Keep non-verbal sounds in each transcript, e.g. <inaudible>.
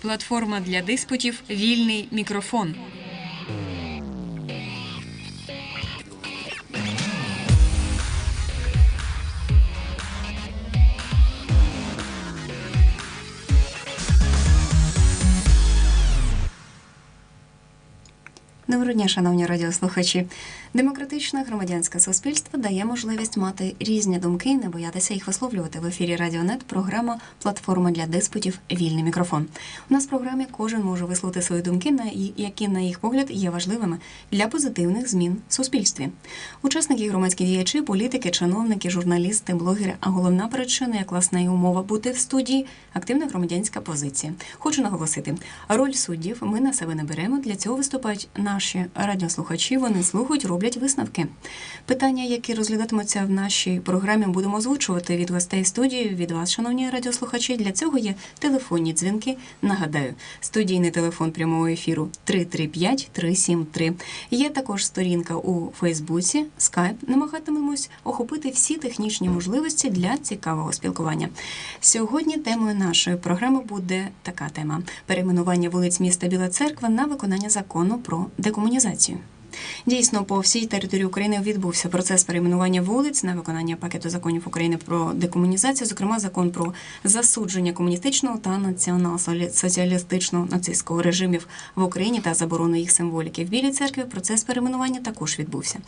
Платформа для диспутів Вільний мікрофон. Доброго дня, шановні радіослухачі. Демократичне громадянське суспільство дає можливість мати різні думки і не боятися їх висловлювати в ефірі Радіонет. Програма Платформа для диспутів Вільний мікрофон. У нас в програмі кожен може висловити свої думки, на які на їх погляд є важливими для позитивних змін в суспільстві. Учасники, громадські діячі, політики, чиновники, журналісти, блогери. А головна причина, як власне і умова бути в студії активна громадянська позиція. Хочу наголосити, роль суддів ми на себе не беремо. Для цього виступають наші радіослухачі. Вони слухають, роблять висновки. Питання, які розглядатимуться в нашій програмі, будемо озвучувати від гостей студії, від вас, шановні радіослухачі. Для цього є телефонні дзвінки. Нагадаю, студійний телефон прямого ефіру 335 373. Є також сторінка у Фейсбуці, Скайп. Намагатимемось охопити всі технічні можливості для цікавого спілкування. Сьогодні темою нашої програми буде така тема: перейменування вулиць міста Біла Церква на виконання закону про декомунізацію. Дійсно, по всій території України відбувся процес перейменування вулиць на виконання пакету законів України про декомунізацію, зокрема закон про засудження комуністичного та націонал-соціалістичного нацистського режимів в Україні та заборону їх символіки. В Білій церкві процес перейменування також відбувся.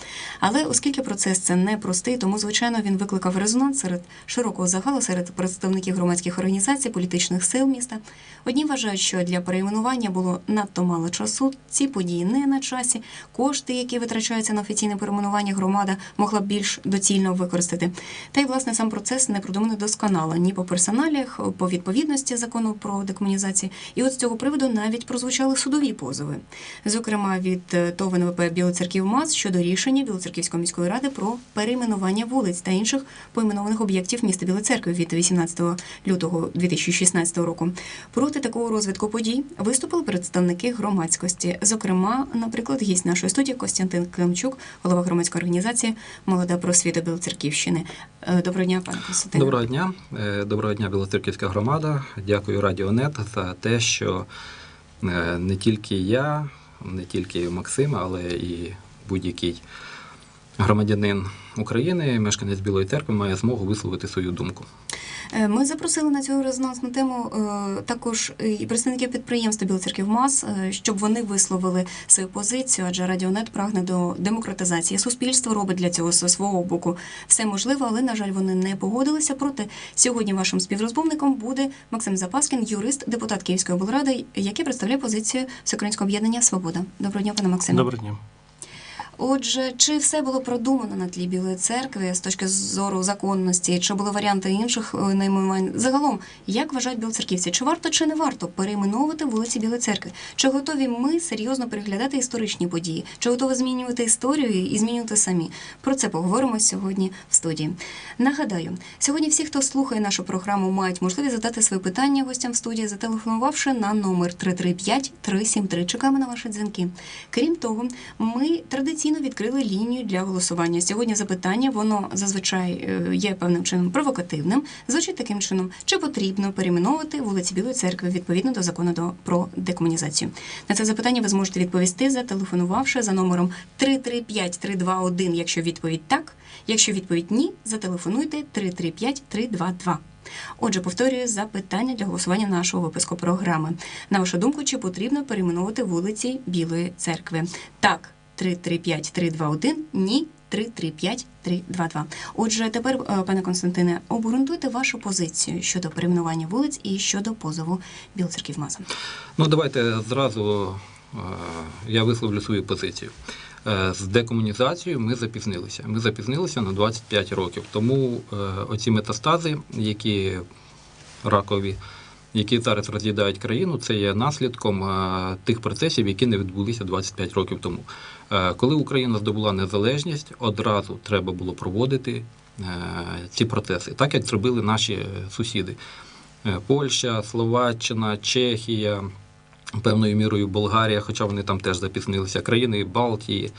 Але оскільки процес це непростий, тому звичайно він викликав резонанс серед широкого загалу, серед представників громадських організацій, політичних сил міста. Одні вважають, що для перейменування було надто мало часу. Ці події не на часі. Кошти, які витрачаються на офіційне перейменування, громада могла більш доцільно використати. Та й власне сам процес не продуманий досконало ні по персоналіях, по відповідності закону про декомунізацію. І от з цього приводу навіть прозвучали судові позови, зокрема від е, ТОВ НВП Білоцерків МАЗ щодо рішення Білоцерківської міської ради про перейменування вулиць та інших поіменованих об'єктів міста Білої церкви від 18 лютого 2016 року. Проти такого розвитку подій виступили представники громадськості. Зокрема, наприклад, гість нашої студії Костянтин Климчук, голова громадської організації Молода просвіта Білоцерківщини. Е, Доброго дня, пане Костянтин. Доброго дня, Е, доброго дня, Білоцерківська громада. Дякую Радіонет за те, що е, не тільки я, не тільки Максим, але і будь-який громадянин України, мешканець Білої церкви, має змогу висловити свою думку. Е, Ми запросили на цю резонансну тему е, також і представників підприємства МАЗ, е, щоб вони висловили свою позицію, адже Радіонет прагне до демократизації. Суспільство робить для цього зі свого боку все можливе, але на жаль, вони не погодилися. Проте сьогодні вашим співрозмовником буде Максим Запаскін, юрист, депутат Київської облради, який представляє позицію Всеукраїнського об'єднання Свобода. Доброго дня, пане Максиме. Доброго дня. Отже, чи все було продумано на тлі Білої церкви з точки зору законності, чи були варіанти інших е, найменувань? Загалом, як вважають білоцерківці, чи варто чи не варто перейменовувати вулиці Білої церкви? Чи готові ми серйозно переглядати історичні події? Чи готові змінювати історію і змінювати самі? Про це поговоримо сьогодні в студії. Нагадаю, сьогодні всі, хто слухає нашу програму, мають можливість задати свої питання гостям в студії, зателефонувавши на номер 335 373. Чекаємо на ваші дзвінки. Крім того, ми традиційно відкрили лінію для голосування. Сьогодні запитання воно зазвичай е, є певним чином провокативним. Звучить таким чином, чи потрібно перейменовувати вулиці Білої церкви відповідно до закону про декомунізацію. На це запитання ви зможете відповісти, зателефонувавши за номером 335 321, якщо відповідь так. Якщо відповідь ні, зателефонуйте 335 322. Отже, повторюю запитання для голосування нашого випуску програми. На вашу думку, чи потрібно перейменовувати вулиці Білої церкви? Так, 335 321, ні. 335 322. Отже, тепер, е, пане Константине, обґрунтуйте вашу позицію щодо перейменування вулиць і щодо позову Білоцерків Маза. Ну, давайте зразу е, я висловлю свою позицію. Е, З декомунізацією ми запізнилися. Ми запізнилися на 25 років. Тому оці метастази, які ракові, які зараз роз'їдають країну, це є наслідком тих процесів, які не відбулися 25 років тому. Е, Коли Україна здобула незалежність, одразу треба було проводити е, ці процеси, так як зробили наші е, сусіди. Польща, Словаччина, Чехія, певною мірою Болгарія, хоча вони там теж запізнилися, країни Балтії.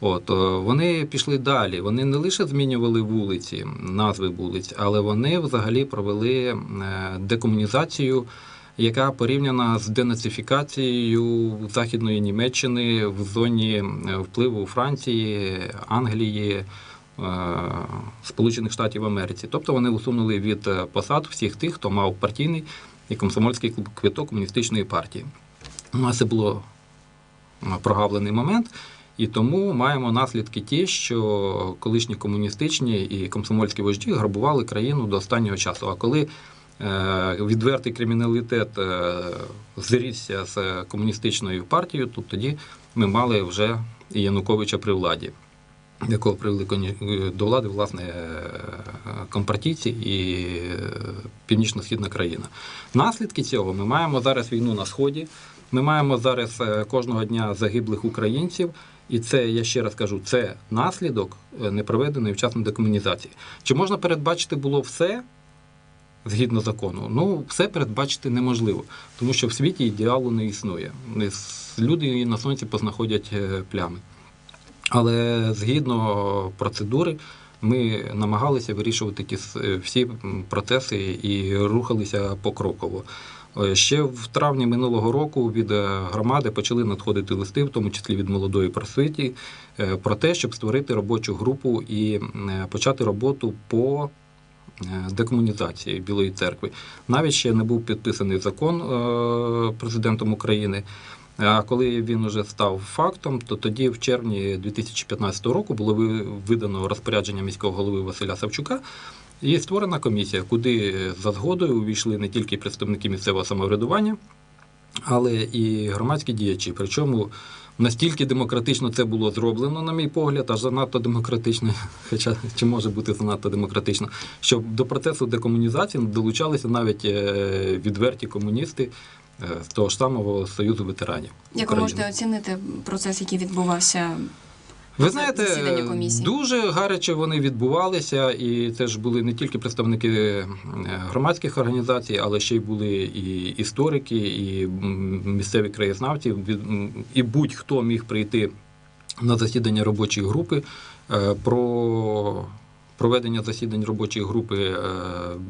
От вони пішли далі. Вони не лише змінювали вулиці, назви вулиць, але вони взагалі провели декомунізацію яка порівняна з денацифікацією Західної Німеччини в зоні е, впливу Франції, Англії. е, Сполучених Штатів Америці, тобто вони усунули від е, посад всіх тих, хто мав партійний і комсомольський квиток комуністичної партії. У нас це було прогавлений момент, і тому маємо наслідки ті, що колишні комуністичні і комсомольські вожді грабували країну до останнього часу. А коли відвертий криміналітет е, зрісся з комуністичною партією, то тоді ми мали вже Януковича при владі. Якого привели до влади власне е, компартійці і е, північно-східна країна. Наслідки цього ми маємо зараз війну на сході. Ми маємо зараз е, кожного дня загиблих українців, і це я ще раз кажу, це наслідок е, непроведеної вчасної декомунізації. Чи можна передбачити було все згідно закону? Ну, все передбачити неможливо, тому що в світі ідеалу не існує. Люди на сонці познаходять е, плями. Але згідно процедури ми намагалися вирішувати ті е, всі процеси і рухалися покроково. Е, Ще в травні минулого року від громади почали надходити листи, в тому числі від молодої просвіті, про те, щоб створити робочу групу і почати роботу по декомунізації Білої церкви. Навіть ще не був підписаний закон е, президентом України. А коли він уже став фактом, то тоді, в червні 2015 року, було видано розпорядження міського голови Василя Савчука. І створена комісія, куди за згодою увійшли не тільки представники місцевого самоврядування, але і громадські діячі. Причому настільки демократично це було зроблено, на мій погляд, аж занадто демократично, <laughs> хоча чи може бути занадто демократично, що до процесу декомунізації долучалися навіть е, відверті комуністи е, з того ж самого Союзу ветеранів. Як ви можете оцінити процес, який відбувався? Ви знаєте, комісії? дуже гаряче вони відбувалися, і це ж були не тільки представники е, громадських організацій, але ще й були і історики, і місцеві краєзнавці, і будь-хто міг прийти на засідання робочої групи е, про. Проведення засідань робочої групи е,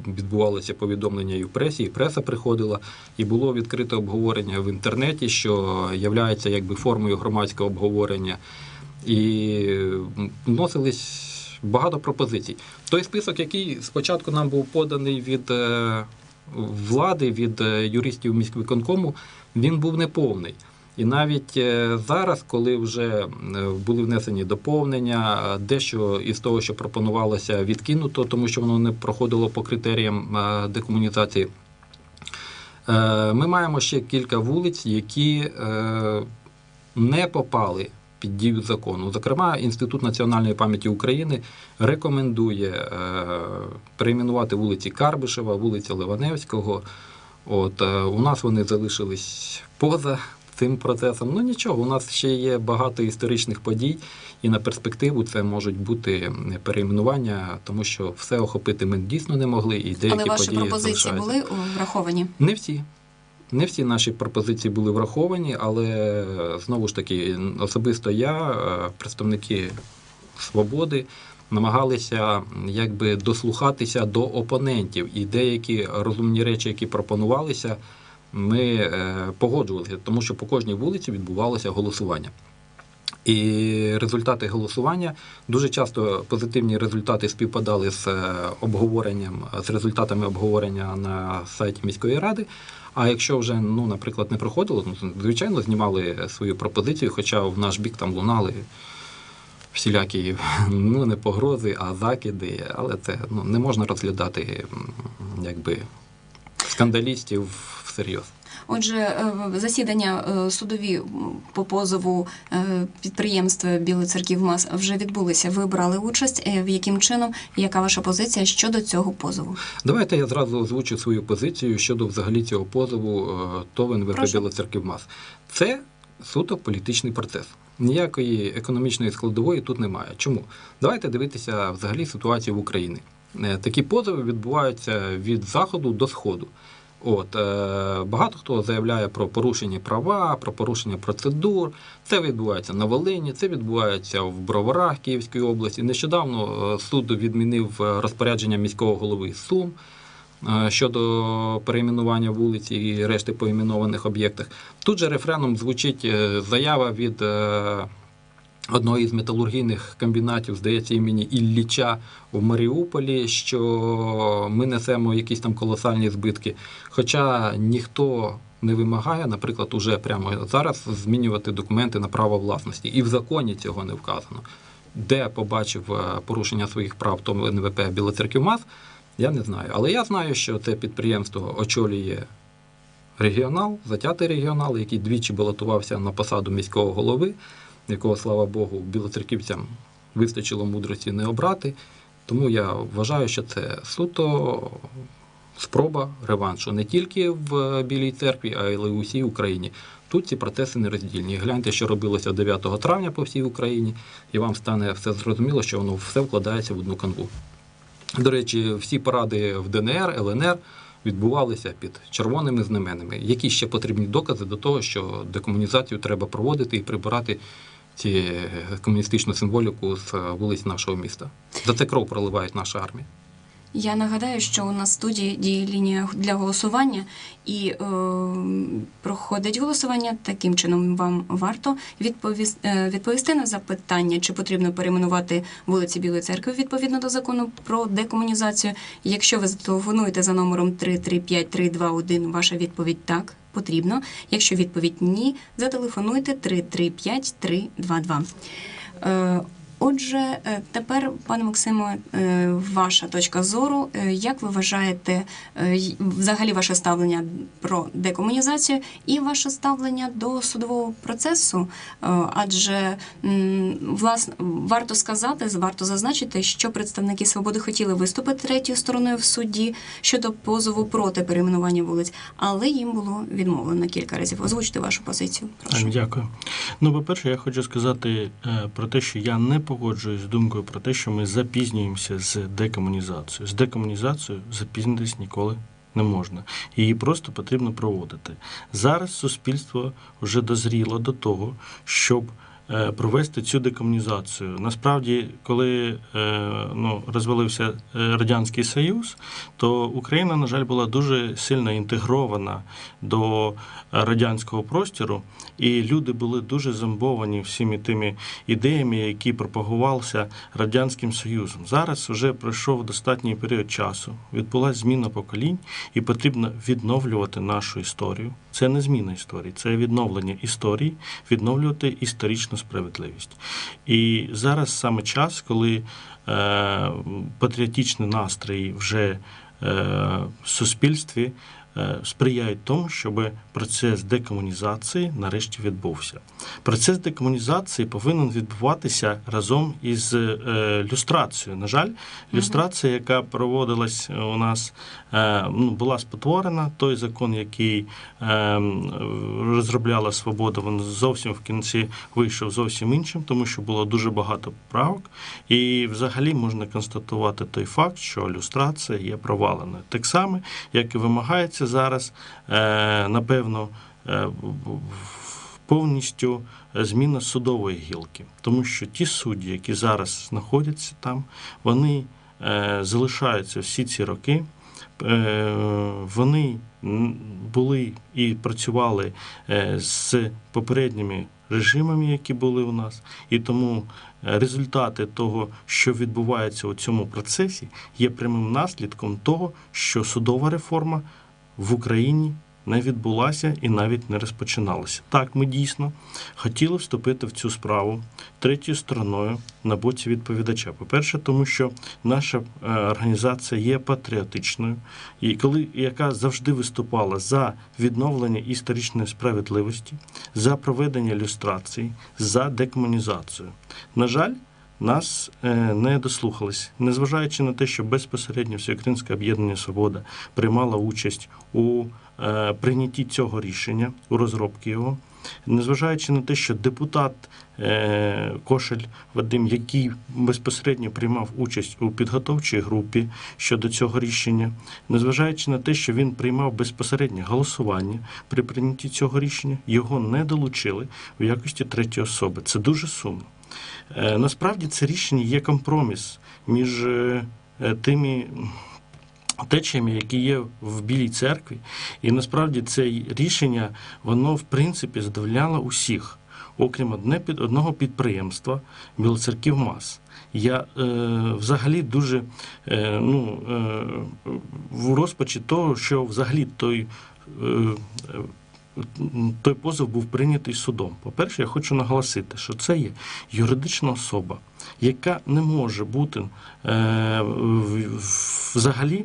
відбувалося повідомлення і в пресі, і преса приходила, і було відкрите обговорення в інтернеті, що являється якби формою громадського обговорення і вносились багато пропозицій. Той список, який спочатку нам був поданий від е, влади, від е, юристів міськвиконкому, він був неповний. І навіть е, зараз, коли вже були внесені доповнення, дещо із того, що пропонувалося, відкинуто, тому що воно не проходило по критеріям декомунізації. Ми маємо ще кілька вулиць, які не попали під дію закону. Зокрема, Інститут національної пам'яті України рекомендує е, перейменувати вулиці Карбишева, вулиця Ливаневського. От, е, у нас вони залишились поза цим процесом. Ну нічого, у нас ще є багато історичних подій, і на перспективу це можуть бути перейменування, тому що все охопити ми дійсно не могли, і деякі Але ваші події пропозиції залишаються. були враховані? Не всі. Не всі наші пропозиції були враховані, але знову ж таки, особисто я, е, представники свободи, намагалися якби дослухатися до опонентів, і деякі розумні речі, які пропонувалися, ми е, погоджувалися, тому що по кожній вулиці відбувалося голосування. І результати голосування дуже часто позитивні результати співпадали з е, обговоренням, з результатами обговорення на сайті міської ради. А якщо вже, ну, наприклад, не проходило, ну, звичайно, знімали свою пропозицію, хоча в наш бік там лунали всілякі ну, не погрози, а закиди. Але це ну, не можна розглядати якби скандалістів всерйоз. Отже, е, засідання е, судові по позову е, підприємства Білий Церківмас вже відбулися. Ви брали участь. В яким чином? Яка ваша позиція щодо цього позову? Давайте я зразу озвучу свою позицію щодо взагалі цього позову ТОВ НВП Прошу. Білоцерківмас. Це суто політичний процес. Ніякої економічної складової тут немає. Чому? Давайте дивитися взагалі ситуацію в Україні. Такі позови відбуваються від заходу до сходу. От е, багато хто заявляє про порушення права, про порушення процедур. Це відбувається на Волині, це відбувається в Броварах Київської області. Нещодавно е, суд відмінив е, розпорядження міського голови Сум. е, щодо перейменування вулиць і решти поіменованих об'єктах. Тут же рефреном звучить е, заява від е, одного із металургійних комбінатів, здається, імені Ілліча в Маріуполі, що ми несемо якісь там колосальні збитки. Хоча ніхто не вимагає, наприклад, уже прямо зараз змінювати документи на право власності. І в законі цього не вказано. Де побачив е, порушення своїх прав тому НВП Білоцерківмаз, я не знаю. Але я знаю, що це підприємство очолює регіонал, затятий регіонал, який двічі балотувався на посаду міського голови, якого, слава Богу, білоцерківцям вистачило мудрості не обрати. Тому я вважаю, що це суто спроба реваншу не тільки в Білій церкві, а й у всій Україні. Тут ці процеси нероздільні. Гляньте, що робилося 9 травня по всій Україні, і вам стане все зрозуміло, що воно все вкладається в одну канву. До речі, всі паради в ДНР, ЛНР відбувалися під червоними знаменами. Які ще потрібні докази до того, що декомунізацію треба проводити і прибирати ці комуністичну символіку з вулиць нашого міста? За це кров проливають наша армія. Я нагадаю, що у нас в студії діє лінія для голосування, і е, проходить голосування. Таким чином вам варто відповіс- е, відповісти на запитання, чи потрібно перейменувати вулиці Білої церкви відповідно до закону про декомунізацію. Якщо ви зателефонуєте за номером 335-321, ваша відповідь так. Потрібно. Якщо відповідь ні, зателефонуйте 335-322. Е, Отже, е, тепер, пане Максиме, е, ваша точка зору. Е, Як ви вважаєте взагалі ваше ставлення про декомунізацію і ваше ставлення до судового процесу? Адже власне варто сказати, варто зазначити, що представники свободи хотіли виступити третьою стороною в суді щодо позову проти перейменування вулиць, але їм було відмовлено кілька разів. Озвучте вашу позицію. Прошу. Дякую. Ну, по-перше, я хочу сказати про те, що я не погоджуюсь з думкою про те, що ми запізнюємося з декомунізацією. З декомунізацією запізнитись ніколи не можна. Її просто потрібно проводити. Зараз суспільство вже дозріло до того, щоб провести цю декомунізацію. Насправді, коли е, ну, розвалився е, Радянський Союз, то Україна, на жаль, була дуже сильно інтегрована до радянського простору, і люди були дуже зомбовані всіми тими ідеями, які пропагувалися Радянським Союзом. Зараз вже пройшов достатній період часу, відбулася зміна поколінь, і потрібно відновлювати нашу історію. Це не зміна історії, це відновлення історії, відновлювати історичну справедливість. І зараз саме час, коли е, настрій настрої вже е, в суспільстві сприяють тому, щоб процес декомунізації нарешті відбувся. Процес декомунізації повинен відбуватися разом із е, люстрацією. На жаль, люстрація, яка проводилась у нас, е, ну, була спотворена. Той закон, який е, розробляла свобода, він зовсім в кінці вийшов зовсім іншим, тому що було дуже багато поправок. І взагалі можна констатувати той факт, що люстрація є проваленою. Так само, як і вимагається зараз, е, напевно, е, повністю зміна судової гілки, тому що ті судді, які зараз знаходяться там, вони е, залишаються всі ці роки. Е, Вони були і працювали е, з попередніми режимами, які були у нас, і тому е, результати того, що відбувається у цьому процесі, є прямим наслідком того, що судова реформа в Україні не відбулася і навіть не розпочиналася. Так, ми дійсно хотіли вступити в цю справу третьою стороною на боці відповідача. По-перше, тому що наша е, організація є патріотичною, і коли яка завжди виступала за відновлення історичної справедливості, за проведення люстрації, за декомунізацію. На жаль. Нас е, не дослухались, незважаючи на те, що безпосередньо Всеукраїнське об'єднання Свобода приймала участь у е, прийнятті цього рішення, у розробці його, незважаючи на те, що депутат е, Кошель Вадим, який безпосередньо приймав участь у підготовчій групі щодо цього рішення, незважаючи на те, що він приймав безпосереднє голосування при прийнятті цього рішення, його не долучили в якості третьої особи. Це дуже сумно. Е, Насправді це рішення є компроміс між е, тими течіями, які є в Білій церкві. І насправді це рішення, воно в принципі задовольняло усіх, окрім одне під одного підприємства Білоцерків МАЗ. Я е, взагалі дуже е, ну, е, в розпачі того, що взагалі той. Той позов був прийнятий судом. По-перше, я хочу наголосити, що це є юридична особа, яка не може бути е, взагалі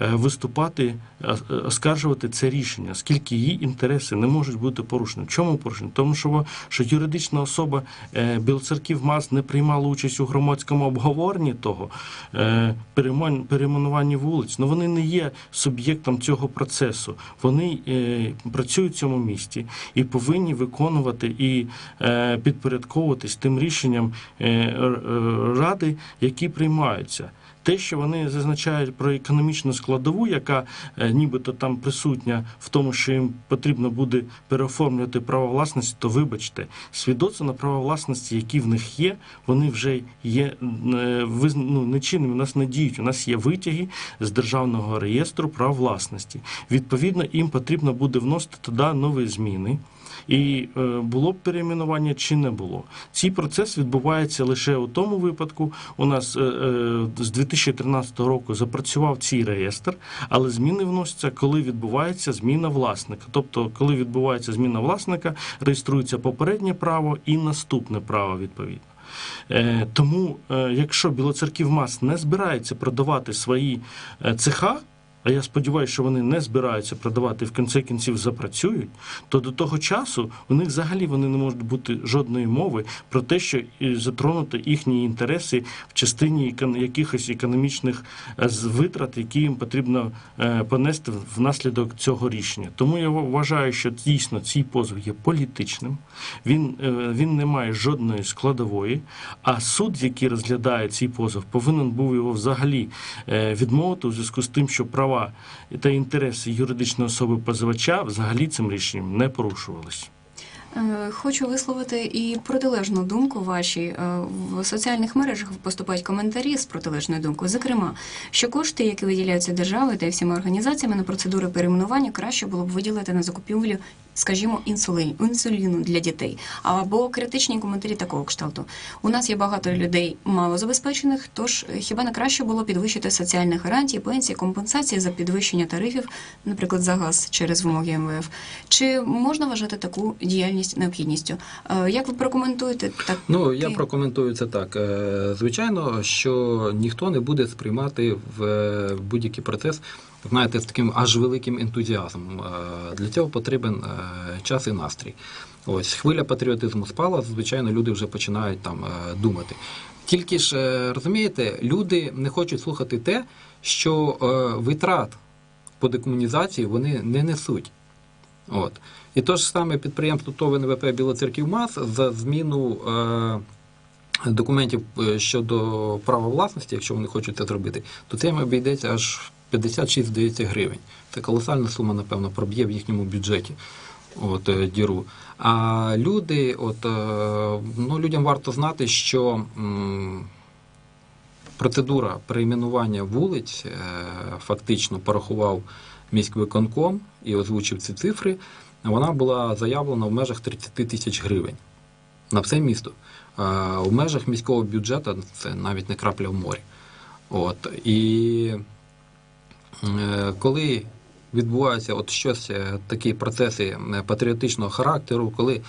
е, виступати, е, оскаржувати це рішення, оскільки її інтереси не можуть бути порушені. Чому порушені? Тому що, що юридична особа Білоцерків МАЗ не приймала участь у громадському обговоренні того е, вулиць. Ну вони не є суб'єктом цього процесу. Вони працюють в цьому місті і повинні виконувати і підпорядковуватись тим рішенням ради, які приймаються. Те, що вони зазначають про економічну складову, яка е, нібито там присутня в тому, що їм потрібно буде переоформлювати право власності, то вибачте, свідоцтва на право власності, які в них є, вони вже є е, ну, нечинними, у нас не діють. У нас є витяги з державного реєстру прав власності. Відповідно, їм потрібно буде вносити туди нові зміни. І е, було б перейменування чи не було. Цей процес відбувається лише у тому випадку. У нас е, е, з 2013 року запрацював цей реєстр, але зміни вносяться, коли відбувається зміна власника. Тобто, коли відбувається зміна власника, реєструється попереднє право і наступне право відповідно. Тому, якщо Білоцерків МАЗ не збирається продавати свої цеха, а я сподіваюся, що вони не збираються продавати в кінці кінців запрацюють, то до того часу у них взагалі вони не можуть бути жодної мови про те, що затронути їхні інтереси в частині якихось економічних е, витрат, які їм потрібно е, понести внаслідок цього рішення. Тому я вважаю, що дійсно цей позов є політичним. Він, е, він не має жодної складової, а суд, який розглядає цей позов, повинен був його взагалі відмовити у зв'язку з тим, що права та інтереси юридичної особи позивача взагалі цим рішенням не порушувалися. Е, Хочу висловити і протилежну думку вашій. Е, В соціальних мережах поступають коментарі з протилежною думкою. Зокрема, що кошти, які виділяються державою та всіма організаціями на процедури перейменування, краще було б виділити на закупівлю, скажімо, інсулін, інсуліну для дітей. Або критичні коментарі такого кшталту. У нас є багато людей малозабезпечених, тож е, хіба не краще було підвищити соціальні гарантії, пенсії, компенсації за підвищення тарифів, наприклад, за газ через вимоги МВФ? Чи можна вважати таку діяльність необхідністю? Е, Як ви прокоментуєте так? Ну, я прокоментую це так. Е, Звичайно, що ніхто не буде сприймати в будь-який процес, знаєте, з таким аж великим ентузіазмом. Е, Для цього потрібен е, час і настрій. Ось хвиля патріотизму спала, звичайно, люди вже починають там е, думати. Тільки ж розумієте, люди не хочуть слухати те, що витрат по декомунізації вони не несуть. От. І то ж саме підприємство ТОВ НВП Білоцерків МАЗ за зміну е, документів щодо права власності, якщо вони хочуть це зробити, то це їм обійдеться аж 56 здається, гривень. Це колосальна сума, напевно, проб'є в їхньому бюджеті. От, е, діру. А люди, от, е, ну, людям варто знати, що м, процедура перейменування вулиць е, фактично порахував міськвиконком і озвучив ці цифри. Вона була заявлена в межах 30 тисяч гривень на все місто. Е, У межах міського бюджету це навіть не крапля в морі. От. І коли відбуваються от щось, е, такі процеси е, патріотичного характеру, коли е,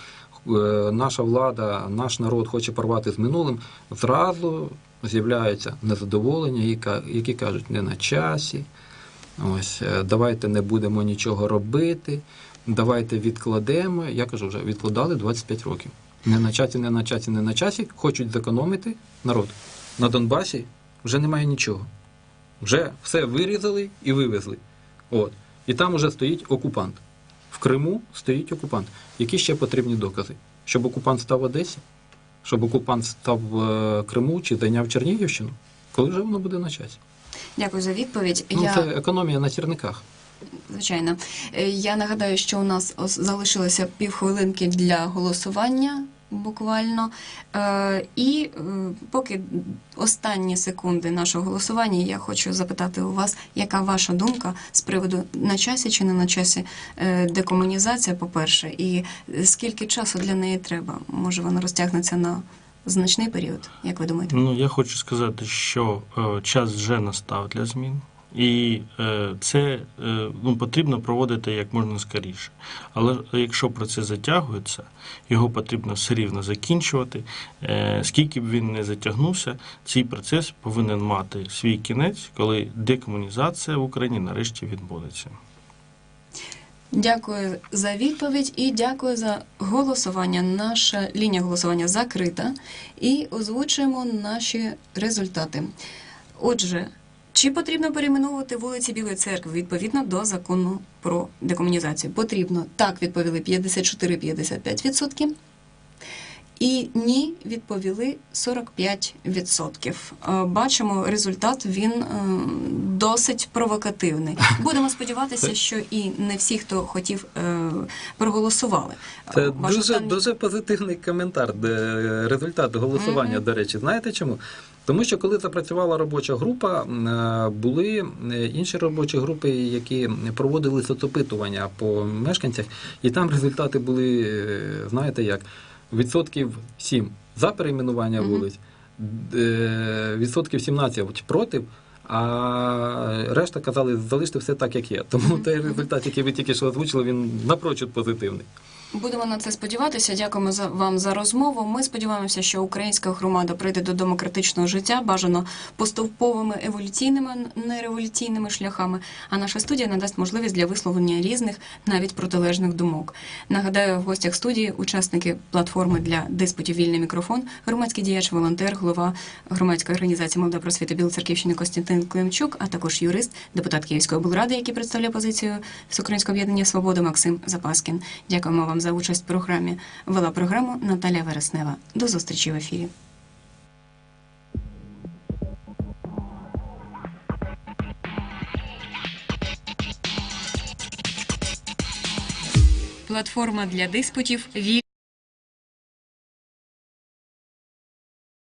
наша влада, наш народ хоче порвати з минулим, зразу з'являються незадоволення, які кажуть, не на часі. Ось, е, давайте не будемо нічого робити, давайте відкладемо. Я кажу, вже відкладали 25 років. Не на часі, не на часі, не на часі. Хочуть зекономити народ. На Донбасі вже немає нічого. Вже все вирізали і вивезли. От. І там уже стоїть окупант. В Криму стоїть окупант. Які ще потрібні докази? Щоб окупант став в Одесі? Щоб окупант став в е, Криму чи зайняв Чернігівщину? Коли вже воно буде на часі? Дякую за відповідь. Ну, Я це економія на сірниках. звичайно. Е, Я нагадаю, що у нас залишилося півхвилинки для голосування. Буквально. Е, І е, поки останні секунди нашого голосування, я хочу запитати у вас, яка ваша думка з приводу на часі чи не на часі е, декомунізація, по-перше, і скільки часу для неї треба? Може, вона розтягнеться на значний період, як ви думаєте? Ну, я хочу сказати, що час вже настав для змін, і е, це е, ну, потрібно проводити як можна скоріше. Але якщо процес затягується, його потрібно все рівно закінчувати. Е, скільки б він не затягнувся, цей процес повинен мати свій кінець, коли декомунізація в Україні нарешті відбудеться. Дякую за відповідь і дякую за голосування. Наша лінія голосування закрита. І озвучуємо наші результати. Отже, чи потрібно перейменовувати вулиці Білої церкви відповідно до закону про декомунізацію? Потрібно. Так відповіли 54-55%. І ні, відповіли 45%. Е, Бачимо, результат він е, досить провокативний. <laughs> Будемо сподіватися, що і не всі, хто хотів, е, проголосували. Це Ваш дуже, останній- дуже позитивний коментар, результат голосування, Мгм. до речі. Знаєте чому? Тому що коли запрацювала робоча група, е, були е, інші робочі групи, які проводили соцопитування по мешканцях, і там результати були, е, знаєте як, відсотків 7 за перейменування вулиць, відсотків 17 проти. А решта казали, залиште все так, як є. Тому той результат, який ви тільки що озвучили, він напрочуд позитивний. Будемо на це сподіватися. Дякуємо за вам за розмову. Ми сподіваємося, що українська громада прийде до демократичного життя, бажано поступовими еволюційними, не революційними шляхами. А наша студія надасть можливість для висловлення різних, навіть протилежних думок. Нагадаю, в гостях студії учасники платформи для диспутів Вільний мікрофон, громадський діяч, волонтер, голова громадської організації Молода просвіти Білоцерківщини Костянтин Климчук, а також юрист, депутат Київської облради, який представляє позицію Всеукраїнського об'єднання Свобода Максим Запаскін. Дякуємо вам за участь в програмі. Вела програму Наталя Вереснева. До зустрічі в ефірі. Платформа для диспутів